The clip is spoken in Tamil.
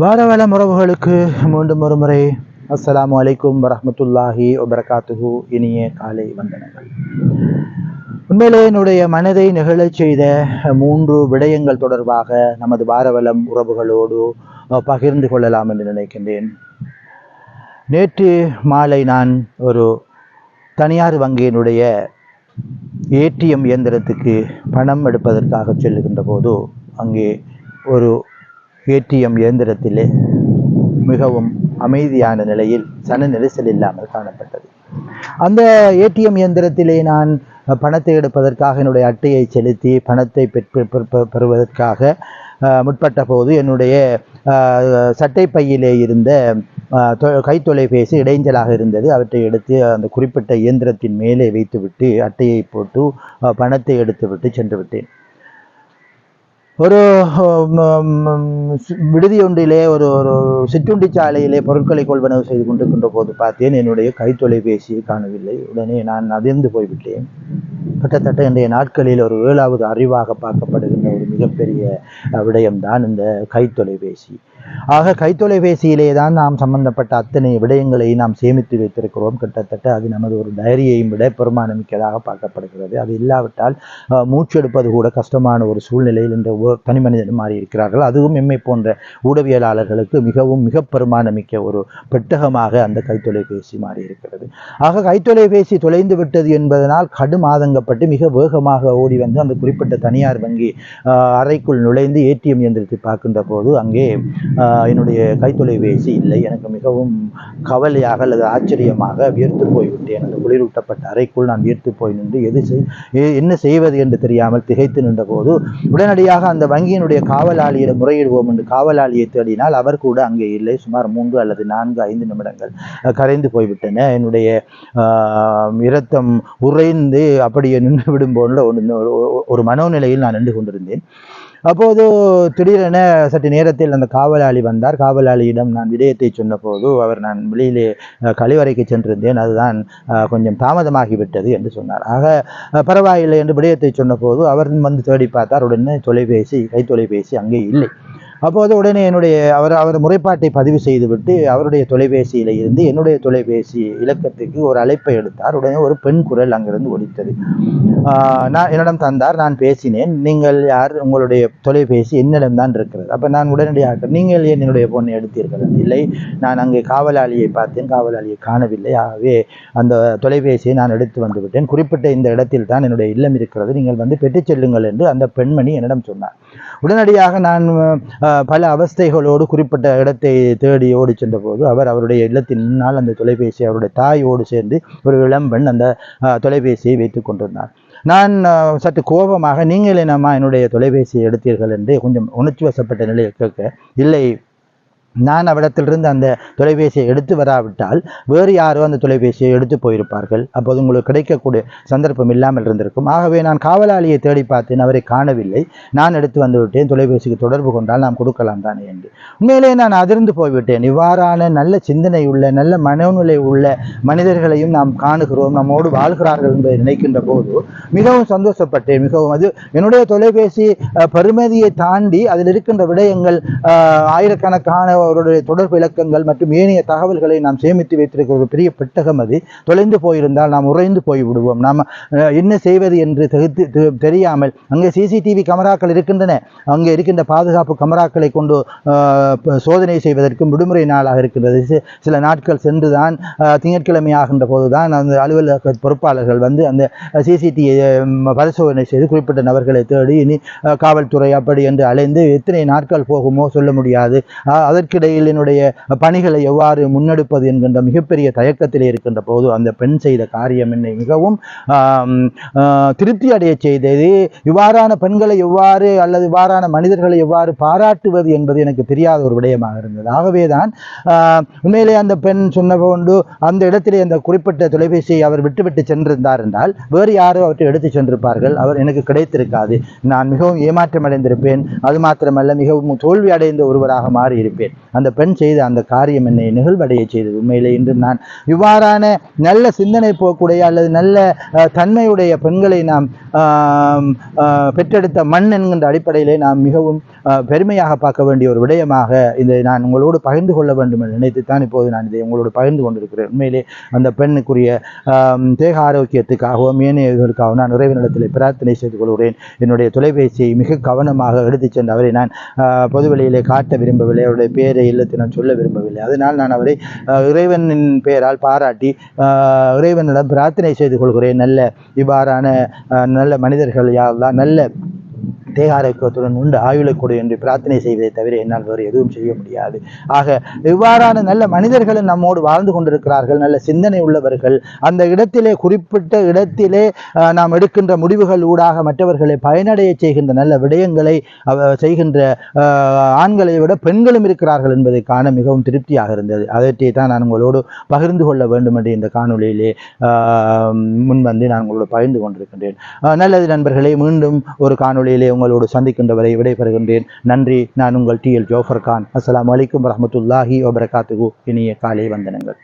வாரவலம் உறவுகளுக்கு மீண்டும் ஒரு முறை அஸ்ஸலாமு அலைக்கும் வரமத்துல்லாஹி வபரகாத்துஹு. இனிய காலை வந்தனங்கள். உண்மையிலே என்னுடைய மனதை நிகழச் செய்த மூன்று விடயங்கள் தொடர்பாக நமது வாரவலம் உறவுகளோடு பகிர்ந்து கொள்ளலாம் என்று நினைக்கின்றேன். நேற்று மாலை நான் ஒரு தனியார் வங்கியினுடைய ஏடிஎம் இயந்திரத்துக்கு பணம் எடுப்பதற்காக செல்லுகின்ற போது அங்கே ஒரு ஏடிஎம் இயந்திரத்திலே மிகவும் அமைதியான நிலையில் சன நெரிசல் இல்லாமல் காணப்பட்டது. அந்த ஏடிஎம் இயந்திரத்திலே நான் பணத்தை எடுப்பதற்காக என்னுடைய அட்டையை செலுத்தி பணத்தை பெற்று பெறுவதற்காக முற்பட்ட போது என்னுடைய சட்டை பையிலே இருந்த தொ- கைத்தொலைபேசி இடைஞ்சலாக இருந்தது. அவற்றை எடுத்து அந்த குறிப்பிட்ட இயந்திரத்தின் மேலே வைத்துவிட்டு அட்டையை போட்டு பணத்தை எடுத்துவிட்டு சென்று விட்டேன். ஒரு விடுதியொன்றிலே விடுதி ஒன்றிலே ஒரு ஒரு சிற்றுண்டி சாலையிலே பொருட்களை கொள்வனவு செய்து கொண்டிருக்கின்ற போது பார்த்தேன் என்னுடைய கைத்தொலைபேசியை காணவில்லை. உடனே நான் அதிர்ந்து போய்விட்டேன். கிட்டத்தட்ட இன்றைய நாட்களில் ஒரு ஏழாவது அறிவாக பார்க்கப்படுகின்ற ஒரு மிகப்பெரிய விடயம்தான் இந்த கைத்தொலைபேசி ஆக கைத்தொலைபேசியிலே தான் நாம் சம்பந்தப்பட்ட அத்தனை விடயங்களை நாம் சேமித்து வைத்திருக்கிறோம். கிட்டத்தட்ட அது நமது ஒரு டைரியையும் விட பெருமானமிக்கதாக பார்க்கப்படுகிறது. அது இல்லாவிட்டால் மூச்செடுப்பது கூட கஷ்டமான ஒரு சூழ்நிலையில் இந்த தனி மனிதன் மாறி இருக்கிறார்கள் அதுவும் எம்மை போன்ற ஊடகவியலாளர்களுக்கு மிகவும் மிக பெருமானமிக்க ஒரு பெட்டகமாக அந்த கைத்தொலைபேசி மாறி இருக்கிறது ஆக கைத்தொலைபேசி தொலைந்து விட்டது என்பதனால் கடும் ஆதங்கப்பட்டு மிக வேகமாக ஓடி வந்து அந்த குறிப்பிட்ட தனியார் வங்கி அறைக்குள் நுழைந்து ஏடிஎம் இயந்திரத்தை பார்க்கின்ற போது அங்கே என்னுடைய கைத்தொலைபேசி இல்லை. எனக்கு மிகவும் கவலையாக அல்லது ஆச்சரியமாக வியர்த்து போய்விட்டேன். அந்த குளிரூட்டப்பட்ட அறைக்குள் நான் வியர்த்து போய் நின்று எது செய் என்ன செய்வது என்று தெரியாமல் திகைத்து நின்றபோது உடனடியாக அந்த வங்கியினுடைய காவலாளியிடம் முறையிடுவோம் என்று காவலாளியை தேடினால் அவர் கூட அங்கே இல்லை. சுமார் மூன்று அல்லது நான்கு ஐந்து நிமிடங்கள் கரைந்து போய்விட்டன. என்னுடைய ஆஹ், இரத்தம் உறைந்து அப்படியே நின்று விடும் போன்ற ஒரு- ஒரு மனோநிலையில் நான் நின்று கொண்டிருந்தேன். அப்போது திடீரென சற்று நேரத்தில் அந்த காவலாளி வந்தார். காவலாளியிடம் நான் விடயத்தை சொன்னபோது அவர் நான் வெளியிலே கழிவறைக்கு சென்றிருந்தேன். அதுதான் அஹ், கொஞ்சம் தாமதமாகிவிட்டது என்று சொன்னார். ஆக பரவாயில்லை என்று விடயத்தை சொன்னபோது அவர் வந்து தேடி பார்த்தார். உடனே தொலைபேசி கை தொலைபேசி அங்கே இல்லை. அப்போது உடனே என்னுடைய அவர் அவர் முறைப்பாட்டை பதிவு செய்துவிட்டு அவருடைய தொலைபேசியில் இருந்து என்னுடைய தொலைபேசி இலக்கத்துக்கு ஒரு அழைப்பை எடுத்தார். உடனே ஒரு பெண் குரல் அங்கிருந்து ஒலித்தது. நான் என்னிடம் தந்தார் நான் பேசினேன். நீங்கள் யார்? உங்களுடைய தொலைபேசி என்னிடம் தான் இருக்கிறது. அப்போ நான் உடனடியாக நீங்கள் ஏன் என்னுடைய பொண்ணை எடுத்தீர்கள்? இல்லை நான் அங்கே காவலாளியை பார்த்தேன். காவலாளியை காணவில்லை. ஆகவே அந்த தொலைபேசியை நான் எடுத்து வந்து விட்டேன் குறிப்பிட்ட இந்த இடத்தில் தான் என்னுடைய இல்லம் இருக்கிறது. நீங்கள் வந்து பெற்றுச் செல்லுங்கள் என்று அந்த பெண்மணி என்னிடம் சொன்னார். உடனடியாக நான் பல அவஸ்தைகளோடு குறிப்பிட்ட இடத்தை தேடி ஓடி சென்றபோது அவர் அவருடைய இல்லத்தின் முன்னால் அந்த தொலைபேசி அவருடைய தாயோடு சேர்ந்து ஒரு இளம்பெண் அந்த தொலைபேசியை வைத்துக் கொண்டிருந்தார். நான் சற்று கோபமாக நீங்கள் என்னம்மா என்னுடைய தொலைபேசியை எடுத்தீர்கள் என்று கொஞ்சம் உணர்ச்சி வசப்பட்ட நிலையை கேட்க இல்லை நான் அவ்விடத்திலிருந்து அந்த தொலைபேசியை எடுத்து வராவிட்டால் வேறு யாரோ அந்த தொலைபேசியை எடுத்து போயிருப்பார்கள். அப்போது உங்களுக்கு கிடைக்கக்கூடிய சந்தர்ப்பம் இல்லாமல் இருந்திருக்கும். ஆகவே நான் காவலாளியை தேடி பார்த்தேன் அவரை காணவில்லை. நான் எடுத்து வந்துவிட்டேன். தொலைபேசிக்கு தொடர்பு கொண்டால் நாம் கொடுக்கலாம் தானே என்று. உண்மையிலே நான் அதிர்ந்து போய்விட்டேன். இவ்வாறான நல்ல சிந்தனை உள்ள நல்ல மனநிலை உள்ள மனிதர்களையும் நாம் காணுகிறோம். நம்மோடு வாழ்கிறார்கள் என்பதை நினைக்கின்ற போது மிகவும் சந்தோஷப்பட்டேன். மிகவும் அது என்னுடைய தொலைபேசி அஹ், தாண்டி அதில் இருக்கின்ற விடயங்கள் ஆயிரக்கணக்கான அவருடைய தொடர்பு இலக்கங்கள் மற்றும் ஏனைய தகவல்களை நாம் சேமித்து வைத்திருக்கிற ஒரு பெரிய பெட்டகம் அது. தொலைந்து போயிருந்தால் நாம் உறைந்து போய் விடுவோம் நாம் என்ன செய்வது என்று தகுத்து தெரியாமல் அங்கே சிசிடிவி கேமராக்கள் இருக்கின்றன. அங்கே இருக்கின்ற பாதுகாப்பு கமராக்களை கொண்டு சோதனை செய்வதற்கும் விடுமுறை நாளாக இருக்கின்றது சில நாட்கள் சென்று தான் திங்கட்கிழமை ஆகின்ற போதுதான் அந்த அலுவலக பொறுப்பாளர்கள் வந்து அந்த சிசிடிவி பரிசோதனை செய்து குறிப்பிட்ட நபர்களை தேடி இனி காவல்துறை அப்படி என்று அலைந்து எத்தனை நாட்கள் போகுமோ சொல்ல முடியாது. அதற்கு அதற்கிடையில் என்னுடைய பணிகளை எவ்வாறு முன்னெடுப்பது என்கின்ற மிகப்பெரிய தயக்கத்திலே இருக்கின்ற போது அந்த பெண் செய்த காரியம் என்னை மிகவும் திருப்தி அடைய செய்தது. இவ்வாறான பெண்களை எவ்வாறு அல்லது இவ்வாறான மனிதர்களை எவ்வாறு பாராட்டுவது என்பது எனக்கு தெரியாத ஒரு விடயமாக இருந்தது. ஆகவே தான் உண்மையிலே அந்த பெண் சொன்ன போன்று அந்த இடத்திலே அந்த குறிப்பிட்ட தொலைபேசியை அவர் விட்டுவிட்டு சென்றிருந்தார் என்றால் வேறு யாரோ அவற்றை எடுத்து சென்றிருப்பார்கள். அவர் எனக்கு கிடைத்திருக்காது. நான் மிகவும் ஏமாற்றம் அடைந்திருப்பேன் அது மாத்திரமல்ல மிகவும் தோல்வி அடைந்த ஒருவராக மாறி இருப்பேன் அந்த பெண் செய்த அந்த காரியம் என்னை நிகழ்வடைய செய்தது. உண்மையிலே இன்று நான் இவ்வாறான நல்ல சிந்தனை போக்கூடிய அல்லது நல்ல தன்மையுடைய பெண்களை நாம் பெற்றெடுத்த மண் என்கின்ற அடிப்படையிலே நாம் மிகவும் பெருமையாக பார்க்க வேண்டிய ஒரு விடயமாக இதை நான் உங்களோடு பகிர்ந்து கொள்ள வேண்டும் என்று நினைத்துத்தான் இப்போது நான் இதை உங்களோடு பகிர்ந்து கொண்டிருக்கிறேன். உண்மையிலே அந்த பெண்ணுக்குரிய தேக ஆரோக்கியத்துக்காகவும் ஏனையர்களுக்காகவும் நான் இறைவனிடத்தில் பிரார்த்தனை செய்து கொள்கிறேன். என்னுடைய தொலைபேசியை மிக கவனமாக எடுத்துச் சென்று அவரை நான் பொதுவெளியிலே காட்ட விரும்பவில்லை. அவருடைய பேர் பெயரை இல்லத்தை நான் சொல்ல விரும்பவில்லை. அதனால் நான் அவரை ஆஹ், இறைவனின் பெயரால் பாராட்டி ஆஹ், இறைவனிடம் பிரார்த்தனை செய்து கொள்கிறேன். நல்ல இவ்வாறான நல்ல மனிதர்கள் யாரெல்லாம் நல்ல தேக ஆரோக்கியத்துடன் உண்டு ஆயுளை கொடு என்று பிரார்த்தனை செய்வதை தவிர என்னால் வேறு எதுவும் செய்ய முடியாது. ஆக இவ்வாறான நல்ல மனிதர்களும் நம்மோடு வாழ்ந்து கொண்டிருக்கிறார்கள். நல்ல சிந்தனை உள்ளவர்கள். அந்த இடத்திலே குறிப்பிட்ட இடத்திலே நாம் எடுக்கின்ற முடிவுகள் ஊடாக மற்றவர்களை பயனடைய செய்கின்ற நல்ல விடயங்களை செய்கின்ற ஆண்களை விட பெண்களும் இருக்கிறார்கள் என்பதை காண மிகவும் திருப்தியாக இருந்தது. அதற்றை தான் நான் உங்களோடு பகிர்ந்து கொள்ள வேண்டும் என்று இந்த காணொளியிலே ஆஹ், முன்வந்து நான் உங்களோடு பகிர்ந்து கொண்டிருக்கின்றேன். நல்லது நண்பர்களே மீண்டும் ஒரு காணொளியிலே உங்களோடு சந்திக்கின்றவரை விடைபெறுகின்றேன். நன்றி. நான் உங்கள் டி எல் ஜோஃபர் கான் அஸ்லாம் அலைக்கும் வரமத்துல்லாஹி வபரகாத்துகு இனிய காலை வந்தனங்கள்.